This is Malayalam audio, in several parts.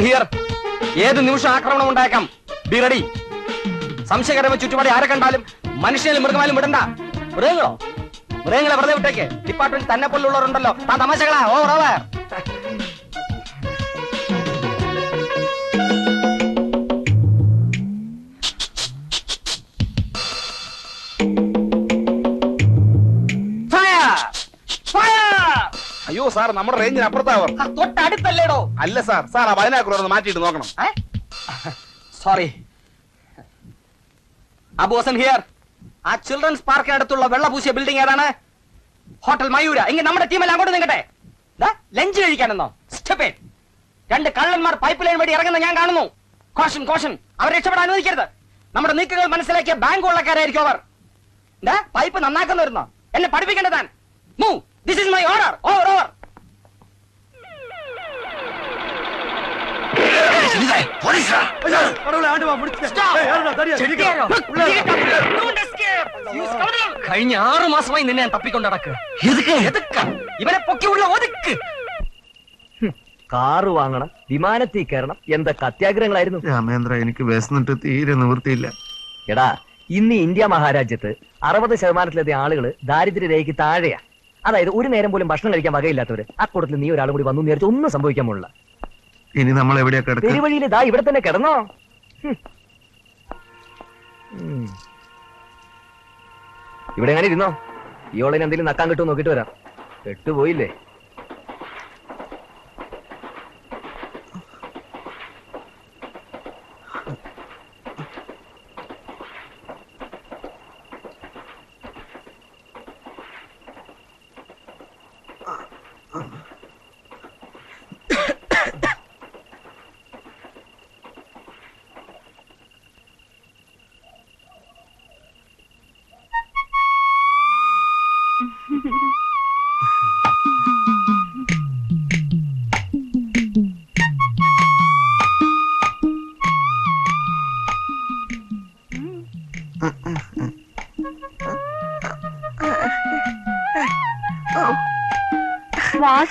ഹിയർ ഏത് നിമിഷം ആക്രമണം ഉണ്ടായേക്കാം? ബി റെഡി സംശയകരമായ ചുറ്റുപാടി ആരെ കണ്ടാലും മനുഷ്യനും മൃഗമാലും വിടണ്ട. മൃഗങ്ങളോ? മൃഗങ്ങളെ വെറുതെ വിട്ടേക്ക്. ഡിപ്പാർട്ട്മെന്റ് തന്നെ പോലുള്ളവരുണ്ടല്ലോ. ആ തമാശകളാ. ഓവർ ഓവർ അയ്യോ സാർ നമ്മുടെ റേഞ്ചിന് അപ്പുറത്താവർ തൊട്ടടുത്തല്ലേടോ? അല്ല സാർ സാർ ആ പതിനായിരം ഒന്ന് മാറ്റിയിട്ട് നോക്കണം. സോറി അബോസൻ ഹിയർ ആ ചിൽഡ്രൻസ് പാർക്കിനടുത്തുള്ള വെള്ളപൂശിയ ബിൽഡിംഗ് ഏതാണ്? ഹോട്ടൽ മയൂര. ഇങ്ങനെ നമ്മുടെ ടീമെല്ലാം അങ്ങോട്ട് നിങ്ങട്ടെ ലഞ്ച് കഴിക്കാനെന്നോ? സ്റ്റെപ്പേ രണ്ട് കള്ളന്മാർ പൈപ്പ് ലൈൻ വഴി ഇറങ്ങുന്ന ഞാൻ കാണുന്നു. കോഷൻ കോഷൻ അവർ രക്ഷപ്പെടാൻ അനുവദിക്കരുത്. നമ്മുടെ നീക്കങ്ങൾ മനസ്സിലാക്കിയ ബാങ്ക് ഉള്ളക്കാരായിരിക്കും അവർ. പൈപ്പ് നന്നാക്കുന്ന വരുന്നോ എന്നെ പഠിപ്പിക്കേണ്ടതാൻ മൂ this is my order over over കഴിഞ്ഞ ആറു മാസമായി നിന്നെ ഞാൻ തപ്പിക്കൊണ്ട് നടക്ക്. ഇവനെ പൊക്കിയുള്ള ഒതുക്ക്. കാറ് വാങ്ങണം വിമാനത്തിൽ കയറണം എന്തൊക്കെ അത്യാഗ്രഹങ്ങളായിരുന്നു? രാമേന്ദ്ര എനിക്ക് വിശന്നിട്ട് തീരെ നിവൃത്തിയില്ല. എടാ ഇന്ന് ഇന്ത്യ മഹാരാജ്യത്ത് അറുപത് ശതമാനത്തിലധികം ആളുകൾ ദാരിദ്ര്യരേഖയ്ക്ക് താഴെയാ. അതായത് ഒരു നേരം പോലും ഭക്ഷണം കഴിക്കാൻ വകയില്ലാത്തവര് കൂട്ടത്തിൽ നീ ഒരാളും കൂടി വന്നു നേരിച്ച് ഒന്നും സംഭവിക്കാൻ പോലുള്ള ഇനി നമ്മൾ എവിടെയാ കിടക്കുക പെരുവഴിയിൽ ദാ ഇവിടെ തന്നെ കിടന്നോ. ഹും. ഉം. ഇവിടെ എങ്ങനെ ഇരുന്നോ? ഇയോളിന് എന്തെങ്കിലും നക്കാൻ കിട്ടുമോ നോക്കിട്ട് വരാം. പെട്ടുപോയില്ലേ?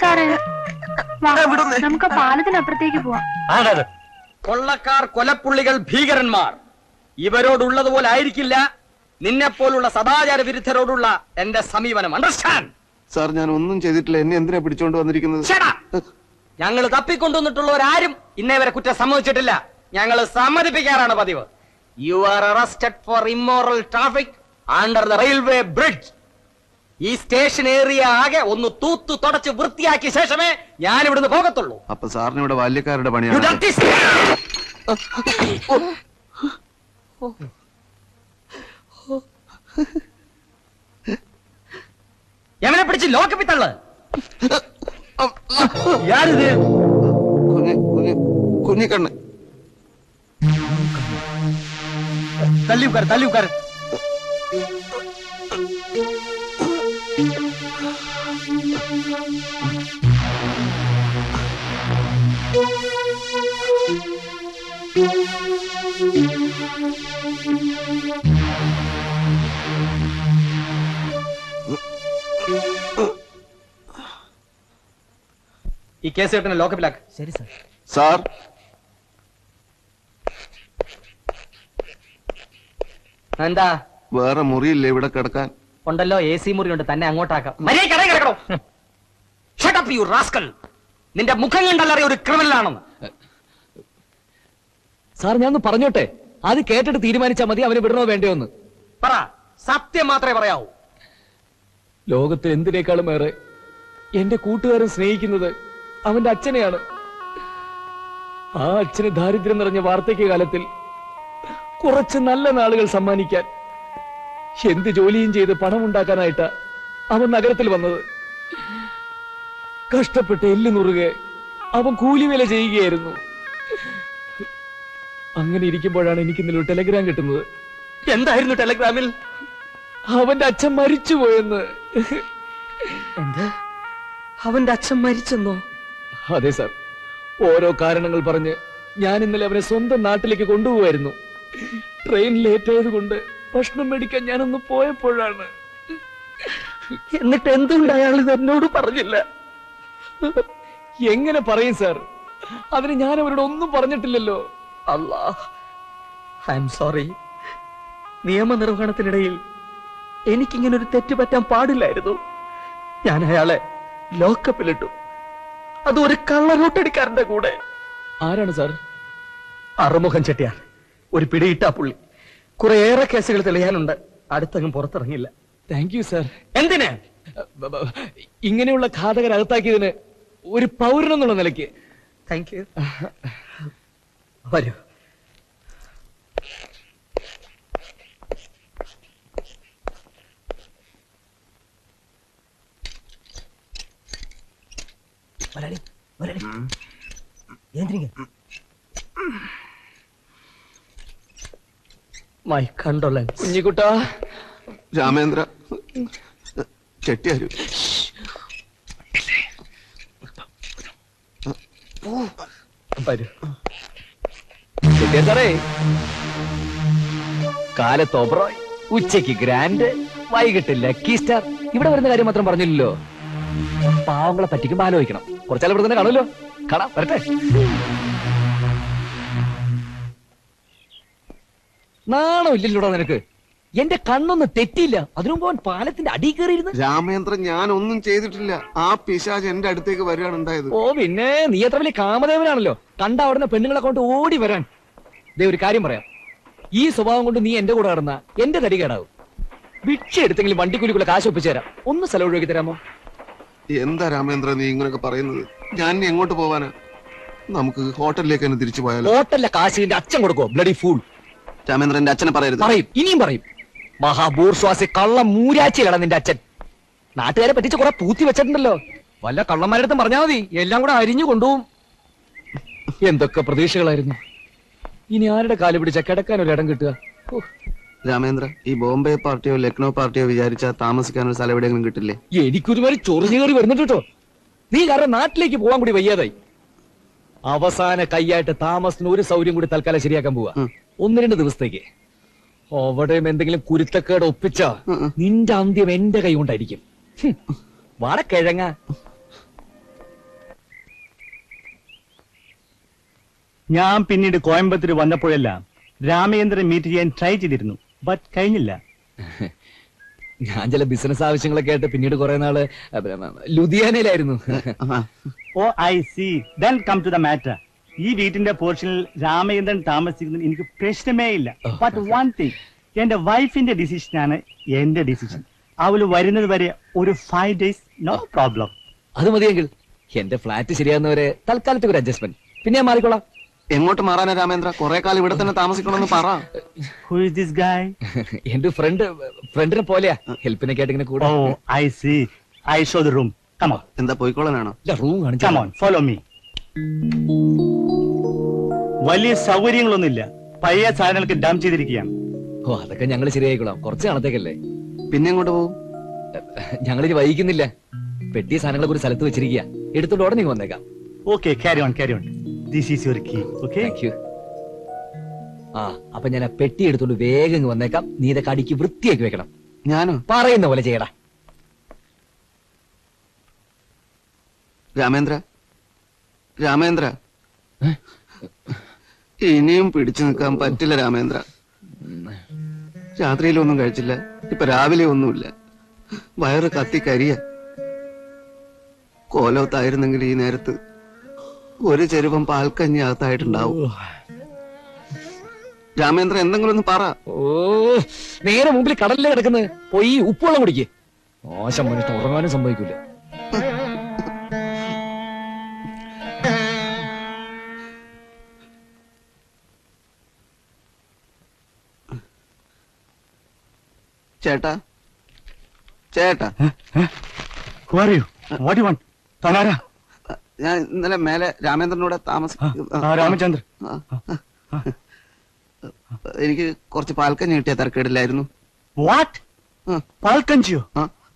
സാറേ. നമുക്ക് പാലത്തിനപ്പുറത്തേക്ക് പോവാം. കൊള്ളക്കാർ കൊലപ്പുള്ളികൾ ഭീകരന്മാർ. ഇവരോടുള്ളതുപോലെ ആയിരിക്കില്ല നിന്നെ പോലുള്ള സദാചാര വിരുദ്ധരോടുള്ള എന്റെ സമീപനം. അണ്ടർസ്റ്റാൻഡ്? സാർ ഞാൻ ഒന്നും ചെയ്തിട്ടില്ല. എന്നെ എന്തിനാ പിടിച്ചോണ്ട് വന്നിരിക്കുന്നത്? ഞങ്ങൾ തപ്പിക്കൊണ്ടുവന്നിട്ടുള്ളവരാരും ഇന്നേ വരെ കുറ്റം സമ്മതിച്ചിട്ടില്ല. ഞങ്ങൾ സമ്മതിപ്പിക്കാറാണ് പതിവ്. You are arrested for immoral traffic under the railway bridge ഈ സ്റ്റേഷൻ ഏറിയ ആകെ ഒന്ന് തൂത്തു തുടച്ച് വൃത്തിയാക്കിയ ശേഷമേ ഞാൻ ഇവിടുന്ന് പോകത്തുള്ളൂ. അപ്പൊ സാറിന് ഇവിടെ ബാല്യക്കാരുടെ പണിയാണ്. എവനെ പിടിച്ച് ലോക്കപ്പി തള്ള്? യാരിത്? കുഞ്ഞി കുഞ്ഞി കുഞ്ഞിക്കണ്ണ് തല്ലി ഉക്കാർ തല്ലി ഉക്കാർ ഈ കേസ് കേട്ടിന് ലോക്കപ്പിലാക്ക് ശരി സർ. സാർ. എന്താ? വേറെ മുറിയില്ലേ ഇവിടെ കിടക്കാൻ? ഉണ്ടല്ലോ എ സി മുറി ഉണ്ട് തന്നെ അങ്ങോട്ടാക്കാം. കടയിൽ കിടക്കണോ? Up, you rascal. നിന്റെ മുഖം കണ്ടല്ലറിയ ഒരു ക്രിമിനൽ ആണെന്ന് സാർ ഞാൻ പറഞ്ഞോട്ടെ? അത് കേട്ടിട്ട് തീരുമാനിച്ചാൽ മതി അവനെ വിടണോ വേണ്ടോ എന്ന് പറ സത്യം മാത്രമേ പറയാവൂ. ലോകത്തിൽ എന്തിനേക്കാളും ഏറെ എന്റെ കൂട്ടുകാരൻ സ്നേഹിക്കുന്നത് അവന്റെ അച്ഛനെയാണ്. ആ അച്ഛന് ദാരിദ്ര്യം നിറഞ്ഞ വാർദ്ധക്യ കാലത്തിൽ കുറച്ച് നല്ല നാളുകൾ സമ്മാനിക്കാൻ എന്ത് ജോലിയും ചെയ്ത് പണം ഉണ്ടാക്കാനായിട്ടാ അവൻ നഗരത്തിൽ വന്നത്. കഷ്ടപ്പെട്ട് എല്ല് നുറുകെ അവൻ കൂലിവില ചെയ്യുകയായിരുന്നു. അങ്ങനെ ഇരിക്കുമ്പോഴാണ് എനിക്ക് ഇന്നലെ ടെലഗ്രാം കിട്ടുന്നത്. എന്തായിരുന്നു ടെലഗ്രാമിൽ അവന്റെ അച്ഛൻ മരിച്ചുപോയെന്ന്. എന്താ? അവന്റെ അച്ഛൻ മരിച്ചെന്നോ? അതെ സർ. ഓരോ കാരണങ്ങൾ പറഞ്ഞ് ഞാൻ ഇന്നലെ അവനെ സ്വന്തം നാട്ടിലേക്ക് കൊണ്ടുപോവായിരുന്നു. ട്രെയിൻ ലേറ്റ് ആയതുകൊണ്ട് ഭക്ഷണം മേടിക്കാൻ ഞാനൊന്ന് പോയപ്പോഴാണ്. എന്നിട്ട് എന്തുകൊണ്ട് അയാൾ ഇത് എന്നോട് പറഞ്ഞില്ല? എങ്ങനെ പറയും സാർ അതിന് ഞാൻ അവരോട് ഒന്നും പറഞ്ഞിട്ടില്ലല്ലോ. അല്ലാ ഐ എം സോറി നിയമനിർവഹണത്തിനിടയിൽ എനിക്കിങ്ങനെ ഒരു തെറ്റ് പറ്റാൻ പാടില്ലായിരുന്നു. ഞാൻ അയാളെ ലോക്കപ്പിലിട്ടു. അത് ഒരു കള്ളറൂട്ടടിക്കാരന്റെ കൂടെ. ആരാണ് സാർ അറുമുഖം ചെട്ടിയാർ. ഒരു പിടിയിട്ടാ പുള്ളി. കുറെയേറെ കേസുകൾ തെളിയാനുണ്ട്. അടുത്തങ്ങും പുറത്തിറങ്ങില്ല താങ്ക് യു സാർ എന്തിനാ? ഇങ്ങനെയുള്ള ഘാതകർ അകത്താക്കിയതിന് പൗരൻ എന്നുള്ള നിലയ്ക്ക്. താങ്ക് യു വരൂ. മലയാളി മലയാളി എന്തിനിങ്ങ മൈ കണ്ടോളൻ കുഞ്ഞിക്കുട്ടാ. രാമേന്ദ്ര ചെട്ടിയാര് വരൂ. സാറേ. ഉച്ചയ്ക്ക് ഗ്രാൻഡ് വൈകിട്ട് ലക്കി സ്റ്റാർ. ഇവിടെ വരുന്ന കാര്യം മാത്രം പറഞ്ഞില്ലല്ലോ. പാവങ്ങളെ പറ്റിക്കുമ്പോ ആലോചിക്കണം. കുറച്ചാൽ ഇവിടെ തന്നെ കാണുമല്ലോ. കാണാം വരട്ടെ. നാണോ ഇല്ലല്ലോടാ നിനക്ക്. എന്റെ കണ്ണൊന്നും തെറ്റില്ല അതിനു മുമ്പ് അവൻ പാലത്തിന്റെ അടി കയറിയിരുന്നു. രാമേന്ദ്രൻ ഞാൻ ഒന്നും ചെയ്തിട്ടില്ല. ആ പിശാജ് എന്റെ അടുത്തേക്ക് വരികയാണ് ഉണ്ടായത് ഓ പിന്നെ നീ എത്ര വലിയ കാമദേവനാണല്ലോ. കണ്ട അവിടുന്ന് പെണ്ണുങ്ങളെ കൊണ്ട് ഓടി വരാൻ. ദേ ഒരു കാര്യം പറയാം. ഈ സ്വഭാവം കൊണ്ട് നീ എന്റെ കൂടെ നടന്ന എന്റെ തടി കേടാവും. ഭിക്ഷ എടുത്തെങ്കിലും വണ്ടിക്കൂലിക്കുള്ള കാശ് ഒപ്പിച്ചു തരാം. ഒന്ന് സ്ഥലം ഒഴിവാക്കി തരാമോ? എന്താ രാമേന്ദ്ര നീ ഇങ്ങനെയൊക്കെ പറയുന്നത്? ഞാൻ എങ്ങോട്ട് പോവാനാ? നമുക്ക് ഹോട്ടലിലേക്ക് തന്നെ തിരിച്ചു പോയാലോ? ഹോട്ടലിലെ കാശ് നിന്റെ അച്ഛൻ കൊടുക്കോ ബ്ലഡി ഫൂൾ. രാമേന്ദ്രന്റെ അച്ഛനെ പറയരുത്. പറയും. ഇനിയും പറയും. മഹാബൂർശ്വാസി കള്ള മൂരാച്ചിലാണ് നിന്റെ അച്ഛൻ. നാട്ടുകാരെ പറ്റിച്ച് കുറെ പൂത്തി വെച്ചിട്ടുണ്ടല്ലോ. വല്ല കള്ളന്മാരടുത്തും പറഞ്ഞാൽ മതി. എല്ലാം കൂടെ അരിഞ്ഞു കൊണ്ടുപോകും. എന്തൊക്കെ പ്രതീക്ഷകളായിരുന്നു. ഇനി ആരുടെ കാൽ പിടിച്ച കിടക്കാൻ ഒരു ഇടം കിട്ടുക? രാമേന്ദ്ര ഈ ബോംബെ പാർട്ടിയോ ലക്നോ പാർട്ടിയോ വിചാരിച്ച താമസിക്കാൻ ഒരു സ്ഥലം എവിടെയെങ്കിലും കിട്ടില്ലേ? എനിക്കൊരുമാതിരി ചൊറിഞ്ഞു കയറി വരുന്നുണ്ട് കേട്ടോ. നീ കാരണം നാട്ടിലേക്ക് പോകാൻ കൂടി വയ്യാതായി. അവസാന കൈയായിട്ട് താമസത്തിന് ഒരു സൗകര്യം കൂടി തൽക്കാലം ശരിയാക്കാൻ പോവാ. ഒന്ന് രണ്ട് ദിവസത്തേക്ക്. അവിടെയും എന്തെങ്കിലും കുരുത്തക്കേട് ഒപ്പിച്ച. നിന്റെ അന്ത്യം എന്റെ കൈ കൊണ്ടായിരിക്കും. വടക്കിഴങ്ങ വാട കിഴങ്ങ. ഞാൻ പിന്നീട് കോയമ്പത്തൂർ വന്നപ്പോഴെല്ലാം രാമേന്ദ്രൻ മീറ്റ് ചെയ്യാൻ ട്രൈ ചെയ്തിരുന്നു ബട്ട് കഴിഞ്ഞില്ല. ഞാൻ ചില ബിസിനസ് ആവശ്യങ്ങളൊക്കെ ആയിട്ട് പിന്നീട് കുറെ നാൾ ലുധിയാനയിലായിരുന്നു. ഓ I see then come to the matter ഈ വീട്ടിന്റെ പോർഷനിൽ രാമചന്ദ്രൻ താമസിക്കുന്നത് എനിക്ക് പ്രശ്നമേ ഇല്ല. ബട്ട് വൺ തിങ് എന്റെ വൈഫിന്റെ ആണ് എന്റെ ഡിസിഷൻ അവൾ വരുന്നത് വരെ ഒരു ഫൈവ് ഡേയ്സ് നോ പ്രോബ്ലം അത് മതിയെങ്കിൽ എന്റെ ഫ്ലാറ്റ് ശരിയാകുന്നവരെ തൽക്കാലത്തേക്ക് ഒരു അഡ്ജസ്റ്റ്മെന്റ് പിന്നെ ഞാൻ മാറിക്കോളാം. എങ്ങോട്ട് മാറാനാ രാമേന്ദ്ര? കുറെ കാലം ഇവിടെ തന്നെ താമസിക്കണമെന്ന് പറ. ദിസ് ഗായ് എന്റെ ഫ്രണ്ട് ഫ്രണ്ടിനെ പോലെയാ. ഹെൽപ്പിനൊക്കെ ആയിട്ട് ഇങ്ങനെ കൂടെ. I see I show the room come on എന്താ പോയിക്കോളാനാണോ? റൂം കാണിച്ചു കമോൺ ഫോളോ മീ വലിയ സൗകര്യങ്ങളൊന്നുമില്ല. പഴയ സാധനങ്ങൾക്ക് ഡാം ചെയ്തിരിക്കുകയാണ്. ഓ അതൊക്കെ ഞങ്ങൾ ശരിയായിക്കോളാം. കുറച്ച് കാണത്തേക്കല്ലേ പിന്നെ എങ്ങോട്ട് പോകും? ഞങ്ങളിത് വൈകിക്കുന്നില്ല. പെട്ടിയ സാധനങ്ങളെ കുറിച്ച് സ്ഥലത്ത് വെച്ചിരിക്കുക. എടുത്തോണ്ട് ഉടനെ വന്നേക്കാം. Okay carry on carry on this is your key okay thank you ആ അപ്പൊ ഞാൻ ആ പെട്ടി എടുത്തോണ്ട് വേഗം ഇങ്ങ് വന്നേക്കാം. നീ ഇതൊക്കെ അടിക്ക് വൃത്തിയാക്കി വെക്കണം. ഞാനോ? പറയുന്ന പോലെ ചെയ്യടാ. രാമേന്ദ്ര? രാമേന്ദ്ര. ഇനിയും പിടിച്ചു നിൽക്കാൻ പറ്റില്ല രാമേന്ദ്ര. രാത്രിയിലൊന്നും കഴിച്ചില്ല. ഇപ്പൊ രാവിലെ ഒന്നുമില്ല. വയറ് കത്തി കരിയ. കോലോത്തായിരുന്നെങ്കിൽ ഈ നേരത്ത് ഒരു ചെരുവം പാൽക്കഞ്ഞി അകത്തായിട്ടുണ്ടാവും. രാമേന്ദ്ര എന്തെങ്കിലും ഒന്ന് പറ. ഓ നേരെ മുമ്പിൽ കടലിലെ കിടക്കുന്നത് പോയി ഉപ്പുവെള്ളം കുടിക്കേ. മോശം മനുഷ്യൻ ഉറങ്ങാനും സംഭവിക്കൂല. ചേട്ടാ. ചേട്ടാ. ഞാൻ ഇന്നലെ മേലെ രാമേന്ദ്രനോട് താമസിക്കും രാമചന്ദ്രൻ. എനിക്ക് കുറച്ച് പാൽക്കഞ്ഞി കിട്ടിയ തിരക്കേടില്ലായിരുന്നു. വാട്ട്. പാൽക്കഞ്ചിയോ?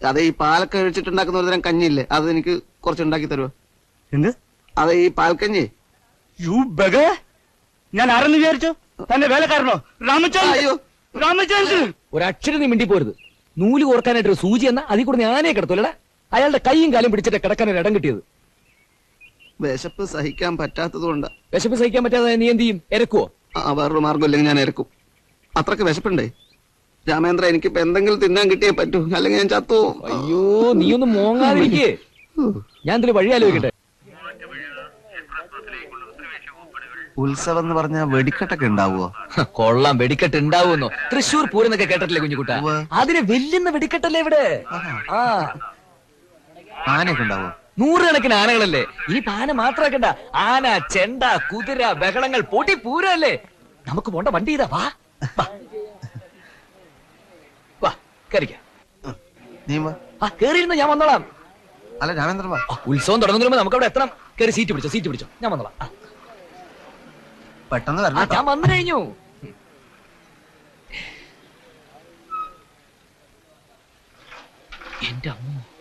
അതെ ഈ പാലൊക്കെ ഒഴിച്ചിട്ടുണ്ടാക്കുന്ന ഒരു തരം കഞ്ഞില്ലേ അത് എനിക്ക് കുറച്ച് ഉണ്ടാക്കി തരുമോ എന്ത്? അതെ ഈ പാൽക്കഞ്ഞി. യു ബഗ ഞാൻ ആരെന്ന് വിചാരിച്ചു? തന്റെ വേലക്കാരനോ? രാമചന്ദ്രൻ. അയ്യോ. രാമചന്ദ്ര ഒരക്ഷരം നീ മിണ്ടി പോരുത് നൂൽ കോർക്കാനായിട്ട് ഒരു സൂചി എന്ന അതിൽ കൂടെ ഞാനേ കിടത്തൂലടാ അയാളുടെ കൈയും കാലും പിടിച്ചിട്ട് കിടക്കാൻ ഒരു ഇടം കിട്ടിയത്. വിശപ്പ് സഹിക്കാൻ പറ്റാത്തതുകൊണ്ട്. വിശപ്പ് സഹിക്കാൻ പറ്റാതെ നീ എന്ത് ചെയ്യും? ഇരക്കുവോ ആ വേറൊരു മാർഗമില്ലെങ്കിൽ ഞാൻ ഇരക്കും അത്രയ്ക്ക് വിശപ്പുണ്ടേ? രാമേന്ദ്ര എനിക്കിപ്പോ എന്തെങ്കിലും തിന്നാൻ കിട്ടിയേ പറ്റൂ. അല്ലെങ്കിൽ ഞാൻ ചത്തു അയ്യോ നീ ഒന്ന് മോങ്ങാതിരിക്കേ ഞാൻ ഇതിൽ വഴി ആലോചിക്കട്ടെ? ഉത്സവം എന്ന് പറഞ്ഞ വെടിക്കെട്ടൊക്കെ ഉണ്ടാവുമോ കൊള്ളാം. വെടിക്കെട്ട് ഉണ്ടാവുമെന്നോ തൃശ്ശൂർ പൂരം എന്നൊക്കെ കേട്ടിട്ടില്ലേ കുഞ്ഞുകുട്ട അതിന് വെല്ലുന്ന വെടിക്കെട്ടല്ലേ ഇവിടെ? ആ. ആനയൊക്കെ ഉണ്ടാവോ നൂറുകണക്കിന് ആനകളല്ലേ? ഈ ആന മാത്രണ്ട ആന ചെണ്ട കുതിര ബഹളങ്ങൾ പൊടി പൂരല്ലേ? നമുക്ക് പോണ്ട വണ്ടി ഇതാ വാ. വാ. ആ കേറിയിരുന്ന ഞാൻ വന്നോളാം. അല്ല രാമേന്ദ്രൻ ഉത്സവം തുടങ്ങുന്നതിന് നമുക്ക് അവിടെ എത്തണം. കയറി സീറ്റ് പിടിച്ചോ സീറ്റ് പിടിച്ചോ. ഞാൻ വന്നോളാം. പെട്ടെന്ന് വരണം ഞാൻ വന്നു കഴിഞ്ഞു. എന്റെ അമ്മ.